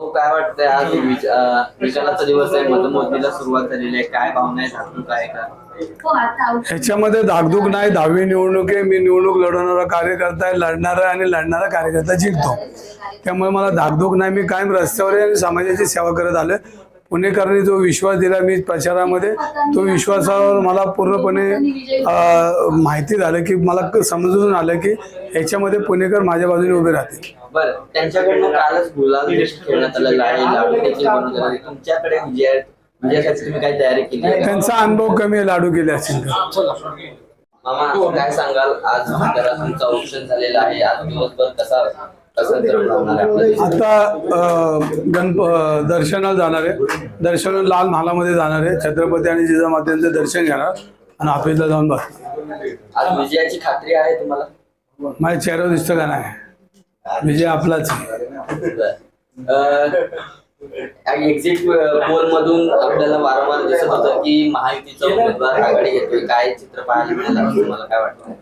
हो, काय वाटतंय आज विच- अं, निकालाचा दिवस आहे मतमोजणीला सुरुवात झालेली आहे. काय भावना आहे आहे का? हो आता औषध ह्याच्यामध्ये धाकधूक नाही. दहावी निवडणूक आहे. मी निवडणूक लढवणारा कार्यकर्ता आहे लढणारा आणि लढणारा कार्यकर्ता जिंकतो. त्यामुळे मला धाकधूक नाही. मी कायम रस्त्यावर आहे आणि समाजाची सेवा करत आलोय. पुणेकरांनी जो विश्वास दिला मी प्रचारामध्ये तो विश्वासावर मला पूर्णपणे माहिती झालं की मला समजून आलं की ह्याच्यामध्ये पुणेकर माझ्या बाजूने उभे राहतील. बरं त्यांच्याकडनं कालच गुलाल खेळण्यात आलेला आहे लाडू देखील बनवण्यात आले तुमच्याकडे विजय विजयासाठी तुम्ही काय तयारी केली आहे का? त्यांचा अनुभव कमी आहे लाडू केले असतील मामा काय सांगाल? आज तुमचं औषध झालेलं आहे आज दिवसभर कसा आता गणप दर्शनाला जाणार. आहे दर्शन लाल महालामध्ये जाणार. आहे छत्रपती आणि जिजामातेचं दर्शन घेणार. आणि ऑफिसला जाऊन बस आज विजयाची खात्री आहे तुम्हाला? माझ्या चेहऱ्यावर दिसतं का नाही? विजय आपलाच. एक्झिट पोल मधून आपल्याला वारंवार दिसत होतं की महायुतीचा उमेदवार आघाडी घेतोय. काय चित्र पाहायला मिळालं तुम्हाला काय वाटतं?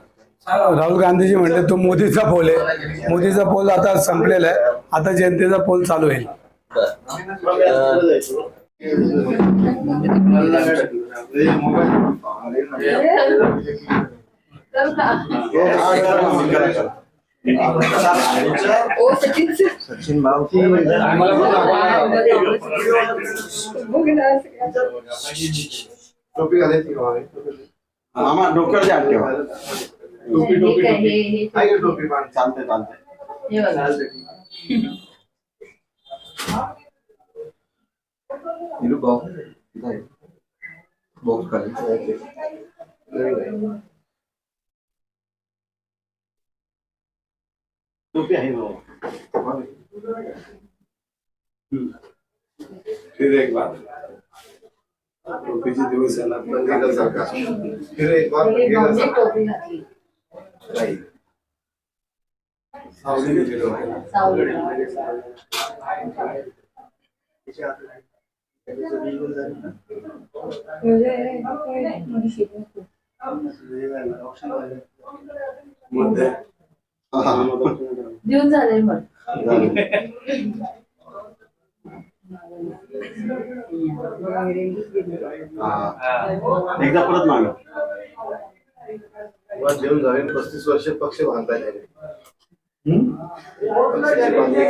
राहुल गांधीजी म्हणले तो मोदीचा पोल आहे. मोदीचा पोल आता संपलेला आहे. आता जनतेचा पोल चालू होईल. सचिन सचिन भाऊ मामा डोक्यावर द्या ठेवा. टोपी टोपी हे काय, टोपी. हे- हे- आहे टोपी. पण चालते चालते हे बघा. बॉक्स खाली. टोपी आहे भाऊ. फिर एक बार. टोपीचे दिवस आहे सारखा फिर एक बार हे सारखा. टोपी घातली. नाही. देऊन झाले मग एकदा परत मागा जेवण झाले पस्तीस वर्ष पक्ष बांधता येईल पक्षाची बांधणी